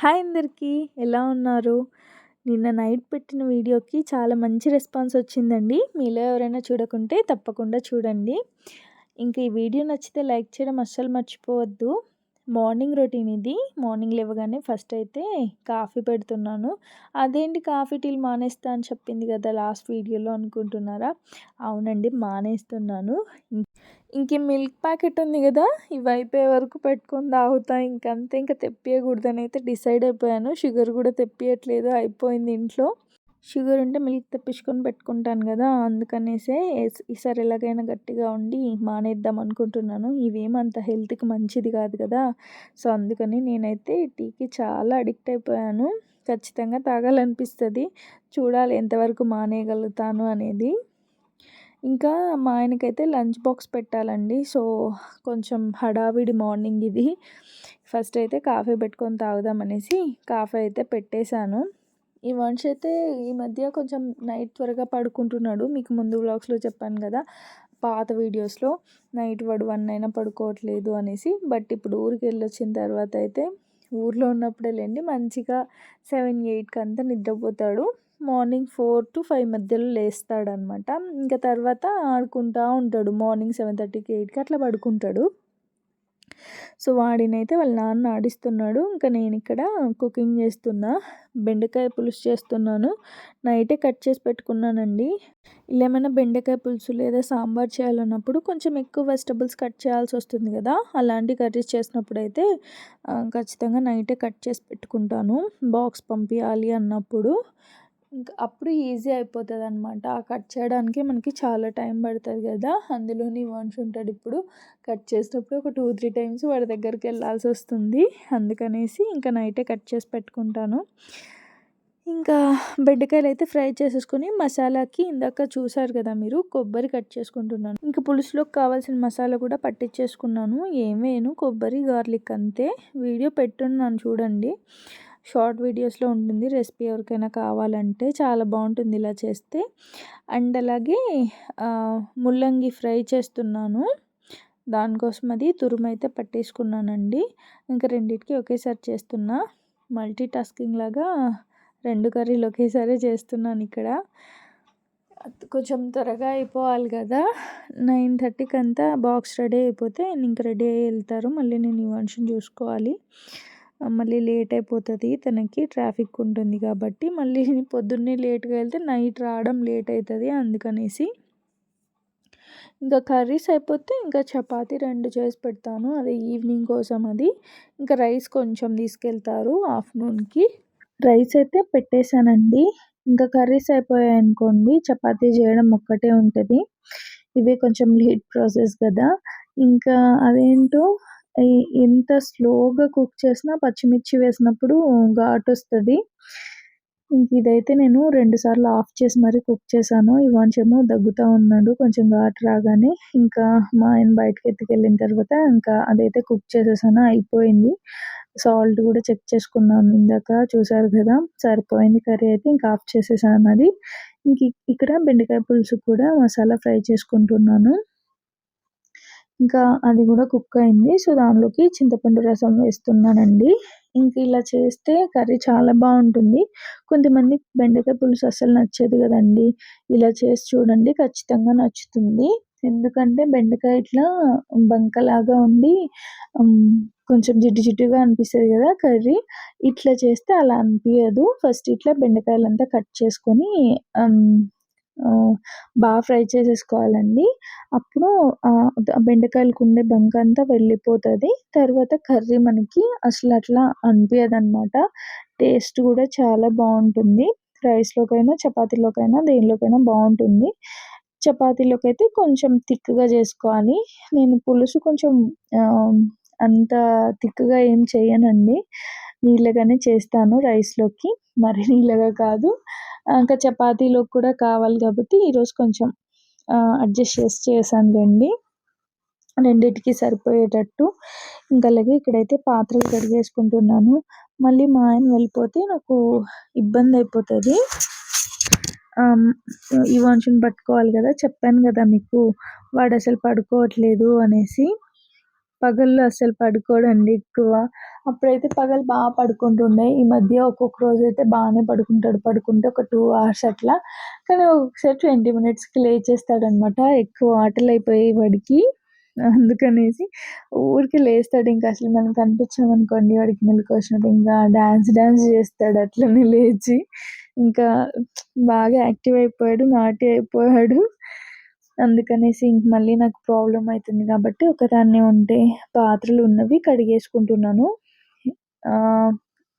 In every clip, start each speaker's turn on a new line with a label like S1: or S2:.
S1: Hi అందరికీ ఎలా ఉన్నారు? నిన్న నైట్ పెట్టిన వీడియోకి చాలా మంచి రెస్పాన్స్ వచ్చిందండి. మీలో ఎవరైనా చూడకుంటే తప్పకుండా చూడండి. ఇంకా ఈ వీడియో నచ్చితే లైక్ చేయడం అస్సలు మర్చిపోవద్దు. మార్నింగ్ రొటీన్ ఇది. మార్నింగ్ లేవగానే ఫస్ట్ అయితే కాఫీ పెడుతున్నాను. అదేంటి కాఫీ టీలు మానేస్తా అని చెప్పింది కదా లాస్ట్ వీడియోలో అనుకుంటున్నారా? అవునండి మానేస్తున్నాను. ఇంక మిల్క్ ప్యాకెట్ ఉంది కదా ఇవి అయిపోయే వరకు పెట్టుకొని తాగుతా. ఇంకంతే ఇంకా తెప్పియకూడదని అయితే డిసైడ్ అయిపోయాను. షుగర్ కూడా తెప్పియట్లేదు. అయిపోయింది ఇంట్లో. షుగర్ ఉంటే మిల్క్ తెప్పించుకొని పెట్టుకుంటాను కదా అందుకనేసే ఈసారి ఎలాగైనా గట్టిగా ఉండి మానేద్దాం అనుకుంటున్నాను. ఇవేమంత హెల్త్కి మంచిది కాదు కదా. సో అందుకని నేనైతే టీకి చాలా అడిక్ట్ అయిపోయాను. ఖచ్చితంగా తాగాలనిపిస్తుంది. చూడాలి ఎంతవరకు మానేయగలుగుతాను అనేది. ఇంకా మా ఆయనకైతే లంచ్ బాక్స్ పెట్టాలండి. సో కొంచెం హడావిడి మార్నింగ్ ఇది. ఫస్ట్ అయితే కాఫీ పెట్టుకొని తాగుదామనేసి కాఫీ అయితే పెట్టేశాను. ఈ వంశ అయితే ఈ మధ్య కొంచెం నైట్ త్వరగా పడుకుంటున్నాడు. మీకు ముందు వ్లాగ్స్లో చెప్పాను కదా పాత వీడియోస్లో నైట్ వాడు వన్ అయినా పడుకోవట్లేదు అనేసి. బట్ ఇప్పుడు ఊరికి వెళ్ళొచ్చిన తర్వాత అయితే ఊర్లో ఉన్నప్పుడే లేండి మంచిగా సెవెన్ ఎయిట్కి అంతా నిద్రపోతాడు. మార్నింగ్ ఫోర్ టు ఫైవ్ మధ్యలో లేస్తాడనమాట. ఇంకా తర్వాత ఆడుకుంటూ ఉంటాడు. మార్నింగ్ సెవెన్ థర్టీకి ఎయిట్కి అట్లా పడుకుంటాడు. సో వాడినైతే వాళ్ళ నాన్న ఆడిస్తున్నాడు. ఇంకా నేను ఇక్కడ కుకింగ్ చేస్తున్నా. బెండకాయ పులుసు చేస్తున్నాను. నైటే కట్ చేసి పెట్టుకున్నానండి. ఇలా ఏమైనా బెండకాయ పులుసు లేదా సాంబార్ చేయాలన్నప్పుడు కొంచెం ఎక్కువ వెజిటబుల్స్ కట్ చేయాల్సి వస్తుంది కదా. అలాంటి కర్రీస్ చేసినప్పుడు అయితే ఖచ్చితంగా నైటే కట్ చేసి పెట్టుకుంటాను. బాక్స్ పంపించాలి అన్నప్పుడు. ఇంకా అప్పుడు ఈజీ అయిపోతుంది అనమాట ఆ కట్ చేయడానికి మనకి చాలా టైం పడుతుంది కదా అందులోని వన్స్ ఉంటాడు ఇప్పుడు. కట్ చేసేటప్పుడు ఒక టూ త్రీ టైమ్స్ వాడి దగ్గరికి వెళ్ళాల్సి వస్తుంది. అందుకనేసి ఇంకా నైటే కట్ చేసి పెట్టుకుంటాను. ఇంకా బెండకాయలు అయితే ఫ్రై చేసేసుకొని మసాలాకి ఇందాక చూసారు కదా మీరు కొబ్బరి కట్ చేసుకుంటున్నాను. ఇంకా పులుసులోకి కావాల్సిన మసాలా కూడా పట్టించేసుకున్నాను. ఏమేను కొబ్బరి గార్లిక్ అంతే. వీడియో పెట్టున్నాను చూడండి. షార్ట్ వీడియోస్లో ఉంటుంది. రెసిపీ ఎవరికైనా కావాలంటే చాలా బాగుంటుంది ఇలా చేస్తే. అండ్ అలాగే ముల్లంగి ఫ్రై చేస్తున్నాను. దానికోసం అది తురుమైతే పట్టేసుకున్నానండి. ఇంకా రెండింటికి ఒకేసారి చేస్తున్నా. మల్టీ టాస్కింగ్ లాగా రెండు కర్రీలు ఒకేసారి చేస్తున్నాను ఇక్కడ. కొంచెం త్వరగా అయిపోవాలి కదా. నైన్ థర్టీకి అంతా బాక్స్ రెడీ అయిపోతే ఇంక రెడీ అయ్యి వెళ్తారు. మళ్ళీ నేను ఈ మనిషిని చూసుకోవాలి. మళ్ళీ లేట్ అయిపోతుంది. తనకి ట్రాఫిక్ ఉంటుంది కాబట్టి మళ్ళీ పొద్దున్నే లేట్గా వెళ్తే నైట్ రావడం లేట్ అవుతుంది అందుకనేసి. ఇంకా కర్రీస్ అయిపోతే ఇంకా చపాతి రెండు చేసి పెడతాను. అదే ఈవినింగ్ కోసం అది. ఇంకా రైస్ కొంచెం తీసుకెళ్తారు ఆఫ్టర్నూన్కి. రైస్ అయితే పెట్టేశానండి. ఇంకా కర్రీస్ అయిపోయాయి అనుకోండి చపాతీ చేయడం ఒక్కటే ఉంటుంది. ఇవే కొంచెం లేట్ ప్రాసెస్ కదా. ఇంకా అదేంటో ఎంత స్లోగా కుక్ చేసినా పచ్చిమిర్చి వేసినప్పుడు ఘాటు వస్తుంది. ఇంక ఇదైతే నేను రెండుసార్లు ఆఫ్ చేసి మరీ కుక్ చేశాను. ఇవాంచేమో దగ్గుతూ ఉన్నాడు కొంచెం ఘాటు రాగానే. ఇంకా మా ఆయన బయటకు ఎత్తుకెళ్ళిన తర్వాత ఇంకా అదైతే కుక్ చేసేసాను అయిపోయింది. సాల్ట్ కూడా చెక్ చేసుకున్నాను ఇందాక చూసారు కదా సరిపోయింది కర్రీ అయితే ఇంకా ఆఫ్ చేసేసాను అది. ఇంక ఇక్కడ బెండకాయ పులుసు కూడా మసాలా ఫ్రై చేసుకుంటున్నాను. ఇంకా అది కూడా కుక్ అయింది. సో దానిలోకి చింతపండు రసం వేస్తున్నానండి. ఇంక ఇలా చేస్తే కర్రీ చాలా బాగుంటుంది. కొంతమంది బెండకాయ పులుసు అసలు నచ్చదు కదండి. ఇలా చేసి చూడండి ఖచ్చితంగా నచ్చుతుంది. ఎందుకంటే బెండకాయ ఇట్లా బంకలాగా ఉండి కొంచెం జిడ్డు జిడ్డుగా అనిపిస్తుంది కదా కర్రీ. ఇట్లా చేస్తే అలా అనిపించదు ఫస్ట్ ఇట్లా బెండకాయలంతా కట్ చేసుకొని బాగా ఫ్రై చేసేసుకోవాలండి. అప్పుడు బెండకాయలకు ఉండే బంక అంతా వెళ్ళిపోతుంది. తర్వాత కర్రీ మనకి అసలు అట్లా అనిపించదు అనమాట టేస్ట్ కూడా చాలా బాగుంటుంది. రైస్లోకైనా చపాతీలోకైనా దేనిలోకైనా బాగుంటుంది. చపాతీలోకి అయితే కొంచెం థిక్గా చేసుకోవాలి. నేను పులుసు కొంచెం అంత థిక్గా ఏం చేయనండి. నీళ్ళగానే చేస్తాను రైస్లోకి. మరి నీళ్ళగా కాదు. ఇంకా చపాతీలోకి కూడా కావాలి కాబట్టి ఈరోజు కొంచెం అడ్జస్ట్ చేసి చేశానులేండి రెండింటికి సరిపోయేటట్టు. ఇంకా అలాగే ఇక్కడైతే పాత్రలు కడిగేసుకుంటున్నాను. మళ్ళీ మా ఆయన వెళ్ళిపోతే నాకు ఇబ్బంది అయిపోతుంది. ఈ ఇవాన్షుని పట్టుకోవాలి కదా చెప్పాను కదా మీకు వాడు అసలు పడుకోవట్లేదు అనేసి. పగల్లో అసలు పడుకోడండి ఎక్కువ. అప్పుడైతే పగలు బాగా పడుకుంటుండే. ఈ మధ్య ఒక్కొక్క రోజు అయితే బాగానే పడుకుంటాడు. పడుకుంటే ఒక టూ అవర్స్ అట్లా. కానీ ఒకసారి ట్వంటీ మినిట్స్కి లేచేస్తాడనమాట. ఎక్కువ ఆటలు అయిపోయాయి వాడికి. అందుకనేసి ఊరికి లేస్తాడు. ఇంకా అసలు మనం కనిపించామనుకోండి వాడికి మెలకు వచ్చినట్టు ఇంకా డ్యాన్స్ డ్యాన్స్ చేస్తాడు. అట్లనే లేచి ఇంకా బాగా యాక్టివ్ అయిపోయాడు. నాటి అయిపోయాడు. అందుకనేసి ఇంక మళ్ళీ నాకు ప్రాబ్లం అవుతుంది కాబట్టి ఒకదాన్నే ఉంటే పాత్రలు ఉన్నవి కడిగేసుకుంటున్నాను.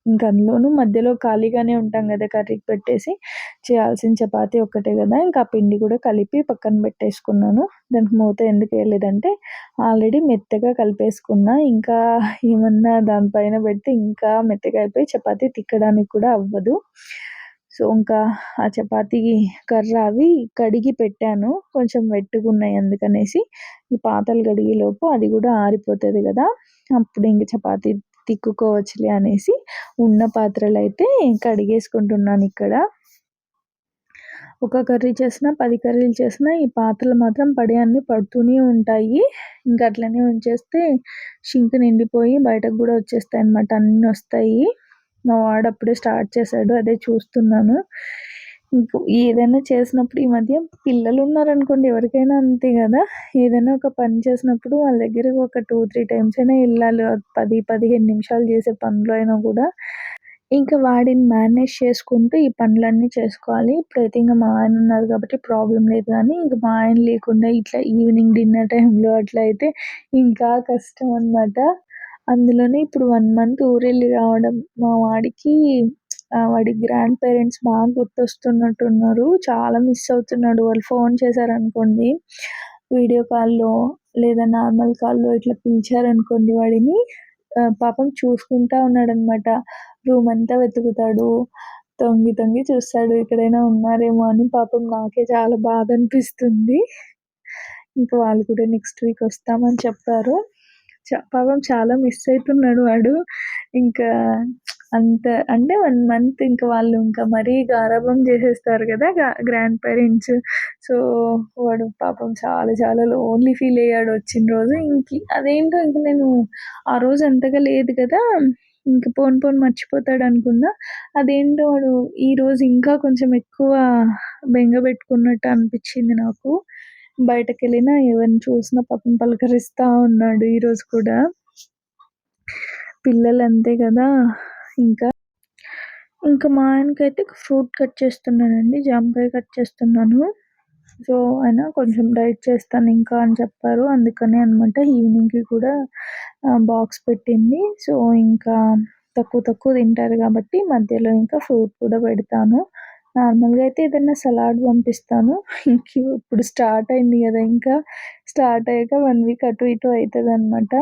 S1: ఇంక అందులోనూ మధ్యలో ఖాళీగానే ఉంటాం కదా కర్రీకి పెట్టేసి చేయాల్సిన చపాతి ఒక్కటే కదా ఇంకా ఆ పిండి కూడా కలిపి పక్కన పెట్టేసుకున్నాను. దానికి మూత ఎందుకు వేయలేదంటే ఆల్రెడీ మెత్తగా కలిపేసుకున్నా ఇంకా ఏమన్నా దానిపైన పెడితే ఇంకా మెత్తగా అయిపోయి చపాతీ తిక్కడానికి కూడా అవ్వదు. సో ఇంకా ఆ చపాతీ కర్ర అవి కడిగి పెట్టాను. కొంచెం వెట్టుకున్నాయి అందుకనేసి ఈ పాతలు కడిగేలోపు అది కూడా ఆరిపోతుంది కదా. అప్పుడు ఇంక చపాతీ తిక్కుకోవచ్చులే అనేసి ఉన్న పాత్రలు అయితే కడిగేసుకుంటున్నాను ఇక్కడ. ఒక కర్రీ చేసినా పది కర్రీలు చేసినా ఈ పాత్రలు మాత్రం పడే అన్ని పడుతూనే ఉంటాయి. ఇంకా అట్లనే ఉంచేస్తే షింక్ నిండిపోయి బయటకు కూడా వచ్చేస్తాయి అన్నమాట. అన్నీ వస్తాయి. మా వాడు అప్పుడే స్టార్ట్ చేశాడు అదే చూస్తున్నాను. ఏదైనా చేసినప్పుడు ఈ మధ్య పిల్లలు ఉన్నారనుకోండి ఎవరికైనా అంతే కదా. ఏదైనా ఒక పని చేసినప్పుడు వాళ్ళ దగ్గర ఒక టూ త్రీ టైమ్స్ అయినా వెళ్ళాలి. పది పదిహేను నిమిషాలు చేసే పనులు అయినా కూడా. ఇంకా వాడిని మేనేజ్ చేసుకుంటూ ఈ పనులన్నీ చేసుకోవాలి. ఇప్పుడైతే ఇంకా మా ఆయన ఉన్నారు కాబట్టి ప్రాబ్లం లేదు కానీ ఇంకా మా ఆయన లేకుండా ఇట్లా ఈవినింగ్ డిన్నర్ టైంలో అట్లా అయితే ఇంకా కష్టం అనమాట అందులోనే ఇప్పుడు వన్ మంత్ ఊరెళ్ళి రావడం మా వాడికి వాడి గ్రాండ్ పేరెంట్స్ బాగా గుర్తొస్తున్నట్టున్నారు. చాలా మిస్ అవుతున్నాడు. వాళ్ళు ఫోన్ చేశారనుకోండి వీడియో కాల్లో లేదా నార్మల్ కాల్లో ఇట్లా పిలిచారనుకోండి వాడిని పాపం చూసుకుంటా ఉన్నాడనమాట. రూమ్ అంతా వెతుకుతాడు. తొంగి తొంగి చూస్తాడు ఎక్కడైనా ఉన్నారేమో అని పాపం నాకే చాలా బాధ అనిపిస్తుంది. ఇంకా వాళ్ళు కూడా నెక్స్ట్ వీక్ వస్తామని చెప్పారు. పాపం చాలా మిస్ అవుతున్నాడు వాడు. ఇంకా అంత అంటే వన్ మంత్ ఇంకా వాళ్ళు ఇంకా మరీ గారాబం చేసేస్తారు కదా గ్రాండ్ పేరెంట్స్ సో వాడు పాపం చాలా చాలా లోన్లీ ఫీల్ అయ్యాడు వచ్చిన రోజు. ఇంక అదేంటో ఇంక నేను ఆ రోజు అంతగా లేదు కదా. ఇంక పోను పోను మర్చిపోతాడు అనుకున్నా. అదేంటో వాడు ఈరోజు ఇంకా కొంచెం ఎక్కువ బెంగ పెట్టుకున్నట్టు అనిపించింది నాకు. బయటకు వెళ్ళినా ఎవరిని చూసినా పాపం పలకరిస్తూ ఉన్నాడు ఈరోజు కూడా. పిల్లలు అంతే కదా. ఇంకా ఇంకా మా ఆయనకైతే ఫ్రూట్ కట్ చేస్తున్నానండి జామకాయ కట్ చేస్తున్నాను. సో ఆయన కొంచెం డైట్ చేస్తాను ఇంకా అని చెప్పారు. అందుకనే అనమాట ఈవినింగ్కి కూడా బాక్స్ పెట్టింది. సో ఇంకా తక్కువ తక్కువ తింటారు కాబట్టి మధ్యలో ఇంకా ఫ్రూట్ కూడా పెడతాను. నార్మల్గా అయితే ఏదైనా సలాడ్ పంపిస్తాను. ఇంక ఇప్పుడు స్టార్ట్ అయింది కదా ఇంకా. స్టార్ట్ అయ్యాక వన్ వీక్ అటు ఇటు అవుతుంది అనమాట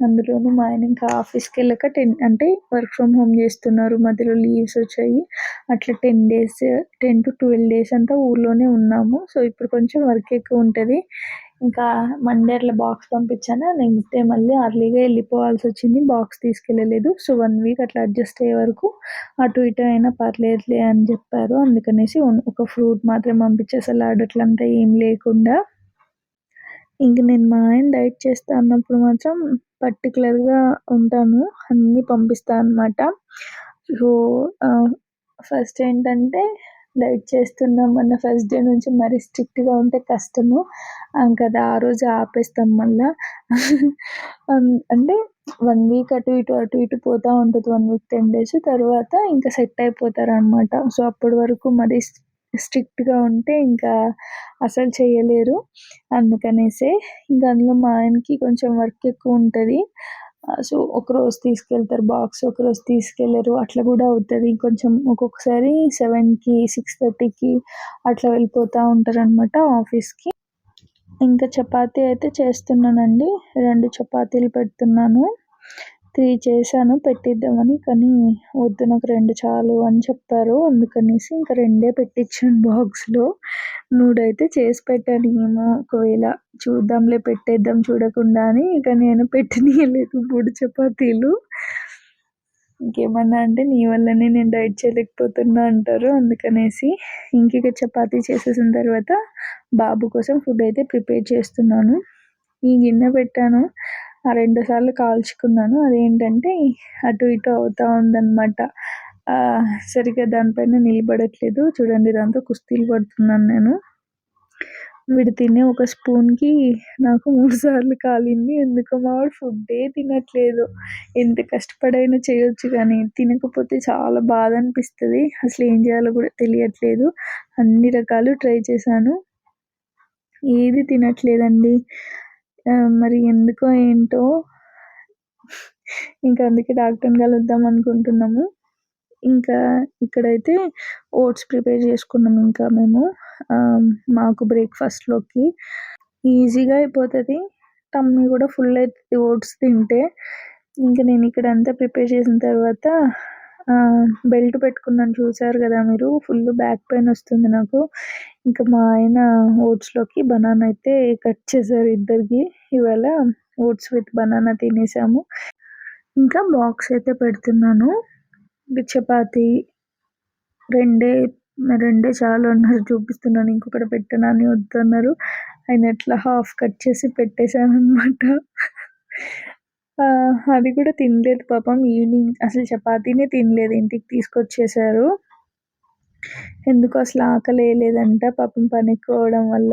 S1: అందులోనూ మా ఆయన ఇంకా ఆఫీస్కి వెళ్ళాక టెన్ అంటే వర్క్ ఫ్రమ్ హోమ్ చేస్తున్నారు. మధ్యలో లీవ్స్ వచ్చాయి. అట్లా ten days ten to twelve days అంతా ఊర్లోనే ఉన్నాము. సో ఇప్పుడు కొంచెం వర్క్ ఎక్కువ ఉంటుంది. ఇంకా మండే అట్లా బాక్స్ పంపించాను నెక్స్ట్ డే మళ్ళీ అర్లీగా వెళ్ళిపోవాల్సి వచ్చింది. బాక్స్ తీసుకెళ్ళలేదు. సో వన్ వీక్ అట్లా అడ్జస్ట్ అయ్యే వరకు అటు ఇటు అయినా పర్లేదులే అని చెప్పారు. అందుకనేసి ఒక ఫ్రూట్ మాత్రం పంపించే. సలాడ్ అట్లంతా ఏం లేకుండా. ఇంక నేను మా ఆయన డైట్ చేస్తా అన్నప్పుడు మాత్రం పర్టికులర్గా ఉంటాను. అన్నీ పంపిస్తా అనమాట సో ఫస్ట్ ఏంటంటే డైట్ చేస్తున్నాం అన్న ఫస్ట్ డే నుంచి మరీ స్ట్రిక్ట్గా ఉంటే కష్టము. కదా ఆ రోజు ఆపేస్తాం మళ్ళా. అంటే వన్ వీక్ అటు ఇటు అటు ఇటు పోతూ ఉంటుంది వన్ వీక్ టెన్ డేస్ తర్వాత ఇంకా సెట్ అయిపోతారు అనమాట సో అప్పటి వరకు మరీ స్ట్రిక్ట్గా ఉంటే ఇంకా అసలు చేయలేరు. అందుకనేసే ఇంకా అందులో మా ఆయనకి కొంచెం వర్క్ ఎక్కువ ఉంటుంది. సో ఒకరోజు తీసుకెళ్తారు బాక్స్ ఒకరోజు తీసుకెళ్ళరు అట్లా కూడా అవుతుంది. కొంచెం ఒక్కొక్కసారి సెవెన్కి సిక్స్ థర్టీకి అట్లా వెళ్ళిపోతూ ఉంటారు అనమాట ఆఫీస్కి. ఇంకా చపాతీ అయితే చేస్తున్నానండి. రెండు చపాతీలు పెడుతున్నాను. త్రీ చేశాను పెట్టిద్దామని. కానీ వద్దు నాకు రెండు చాలు అని చెప్పారు అందుకనేసి ఇంకా రెండే పెట్టించాను బాక్స్లో. మూడైతే చేసి పెట్టాను ఏమో. ఒకవేళ చూద్దాంలే పెట్టేద్దాం చూడకుండా అని. ఇక నేను పెట్టనీయలేదు మూడు చపాతీలు. ఇంకేమన్నా అంటే నీ వల్లనే నేను డైట్ చేయలేకపోతున్నా అంటారు. అందుకనేసి ఇంక చపాతీ చేసేసిన తర్వాత బాబు కోసం ఫుడ్ అయితే ప్రిపేర్ చేస్తున్నాను. ఈ గిన్నె పెట్టాను. రెండు సార్లు కాల్చుకున్నాను. అదేంటంటే అటు ఇటు అవుతూ ఉందన్నమాట. సరిగ్గా దానిపైన నిలబడట్లేదు. చూడండి దాంతో కుస్తీలు పడుతున్నాను నేను. వీడు తినే ఒక స్పూన్కి నాకు మూడు సార్లు కాలింది. ఎందుకో మావాడు ఫుడ్డే తినట్లేదు. ఎంత కష్టపడైనా చేయొచ్చు కానీ తినకపోతే చాలా బాధ అనిపిస్తుంది. అసలు ఏం చేయాలో కూడా తెలియట్లేదు. అన్ని రకాలు ట్రై చేశాను. ఏది తినట్లేదండి. మరి ఎందుకో ఏంటో. ఇంకా అందుకే డాక్టర్ని కలుద్దాం అనుకుంటున్నాము. ఇంకా ఇక్కడైతే ఓట్స్ ప్రిపేర్ చేసుకున్నాం ఇంకా మేము. మాకు బ్రేక్ఫాస్ట్లోకి ఈజీగా అయిపోతుంది. టమ్మీ కూడా ఫుల్ అవుతుంది ఓట్స్ తింటే. ఇంకా నేను ఇక్కడ అంతా ప్రిపేర్ చేసిన తర్వాత బెల్ట్ పెట్టుకున్నాను చూసారు కదా మీరు. ఫుల్ బ్యాక్ పెయిన్ వస్తుంది నాకు. ఇంకా మా ఆయన ఓట్స్లోకి బనానా అయితే కట్ చేశారు ఇద్దరికి. ఇవాళ ఓట్స్ విత్ బనానా తినేసాము. ఇంకా బాక్స్ అయితే పెడుతున్నాను. చపాతి రెండే రెండే చాలు అన్నారు. చూపిస్తున్నాను. ఇంకొకటి పెట్టనని వద్దన్నారు. ఆయన ఎట్లా హాఫ్ కట్ చేసి పెట్టేశాను అనమాట అది కూడా తినలేదు పాపం. ఈవినింగ్ అసలు చపాతీనే తినలేదు. ఇంటికి తీసుకొచ్చేసారు. ఎందుకు అసలు ఆకలి వేయలేదంట పాపం పని ఎక్కువడం వల్ల.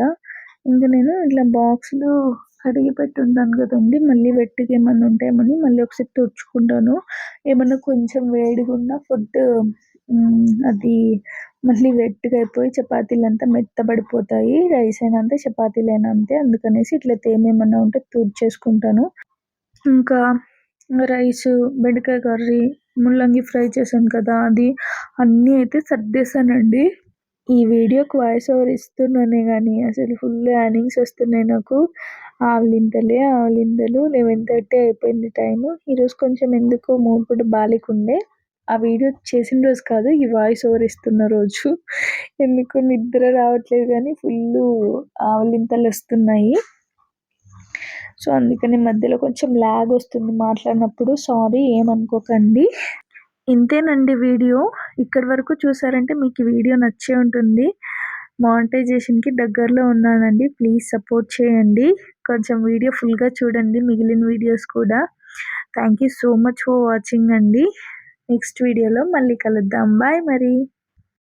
S1: ఇంకా నేను ఇట్లా బాక్స్లు కడిగి పెట్టుంటాను కదండి. మళ్ళీ వెట్టికి ఏమన్నా ఉంటాయేమని మళ్ళీ ఒకసారి తుడుచుకుంటాను. ఏమన్నా కొంచెం వేడిగా ఉన్న ఫుడ్ అది మళ్ళీ వెట్టిగా అయిపోయి చపాతీలు అంతా మెత్తబడిపోతాయి. రైస్ అయినా అంతే చపాతీలు అయినా అంతే. అందుకనేసి ఇట్లా తేమ ఏమన్నా ఉంటే తుడిచేసుకుంటాను. ఇంకా రైస్ బెండకాయ కర్రీ ముల్లంగి ఫ్రై చేశాను కదా అది అన్నీ అయితే సర్దేశానండి. ఈ వీడియోకి వాయిస్ ఓవర్ ఇస్తున్నానే కానీ అసలు ఫుల్ యానింగ్స్ వస్తున్నాయి నాకు. ఆవలింతలే ఆవలింతలు లెవెన్ థర్టీ అయిపోయింది టైము. ఈరోజు కొంచెం ఎందుకో మూడ్ కూడా బాలేకుండే. ఆ వీడియో చేసిన రోజు కాదు ఈ వాయిస్ ఓవర్ ఇస్తున్న రోజు. ఎందుకు నిద్ర రావట్లేదు కానీ ఫుల్ ఆవలింతలు వస్తున్నాయి. సో అందుకని మధ్యలో కొంచెం ల్యాగ్ వస్తుంది మాట్లాడినప్పుడు. సారీ ఏమనుకోకండి. ఇంతేనండి వీడియో. ఇక్కడి వరకు చూసారంటే మీకు వీడియో నచ్చే ఉంటుంది. మానిటైజేషన్కి దగ్గరలో ఉన్నానండి. ప్లీజ్ సపోర్ట్ చేయండి. కొంచెం వీడియో ఫుల్గా చూడండి. మిగిలిన వీడియోస్ కూడా. Thank you so much for watching అండి. నెక్స్ట్ వీడియోలో మళ్ళీ కలుద్దాం. బాయ్ మరి.